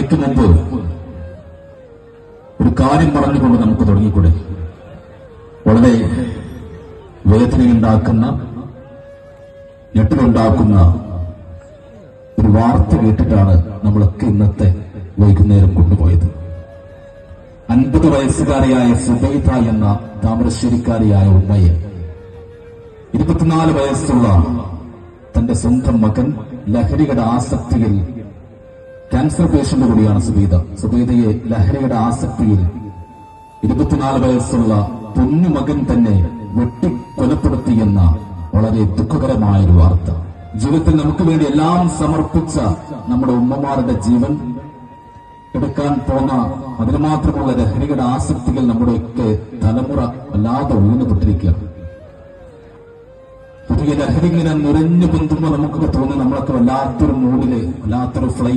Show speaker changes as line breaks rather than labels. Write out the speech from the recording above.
കളിക്ക് മുമ്പ് ഒരു കാര്യം പറഞ്ഞുകൊണ്ട് നമുക്ക് തുടങ്ങിക്കൂടെ? വളരെ വേദനയുണ്ടാക്കുന്ന ഞെട്ടിലുണ്ടാക്കുന്ന ഒരു വാർത്ത കേട്ടിട്ടാണ് നമ്മളൊക്കെ ഇന്നത്തെ വൈകുന്നേരം കൊണ്ടുപോയത്. അൻപത് വയസ്സുകാരിയായ സുബൈത എന്ന താമരശ്ശേരിക്കാരിയായ ഉമ്മയെ ഇരുപത്തിനാല് വയസ്സുള്ള തന്റെ സ്വന്തം മകൻ ലഹരിയുടെ ആസക്തിയിൽ ക്യാൻസർ പേഷ്യന്റ് കൂടിയാണ് സുബീത. സുബീതയെ ലഹരിയുടെ ആസക്തിയിൽ ഇരുപത്തിനാല് വയസ്സുള്ള പൊന്നു മകൻ തന്നെ വെട്ടിക്കൊലപ്പെടുത്തിയെന്ന വളരെ ദുഃഖകരമായ ഒരു വാർത്ത. ജീവിതത്തിൽ നമുക്ക് വേണ്ടി എല്ലാം സമർപ്പിച്ച നമ്മുടെ ഉമ്മമാരുടെ ജീവൻ എടുക്കാൻ പോന്ന അതിന് മാത്രമുള്ള ലഹരിയുടെ ആസക്തികൾ നമ്മുടെയൊക്കെ തലമുറ വല്ലാതെ ഊന്നുപെട്ടിരിക്കുകയാണ് പുതിയ ലഹരി ഇങ്ങനെ നിറഞ്ഞു പൊന്തുമ്പോൾ നമുക്കൊക്കെ തോന്നി നമ്മളൊക്കെ വല്ലാത്തൊരു മൂഡിൽ വല്ലാത്തൊരു ഫ്ലൈ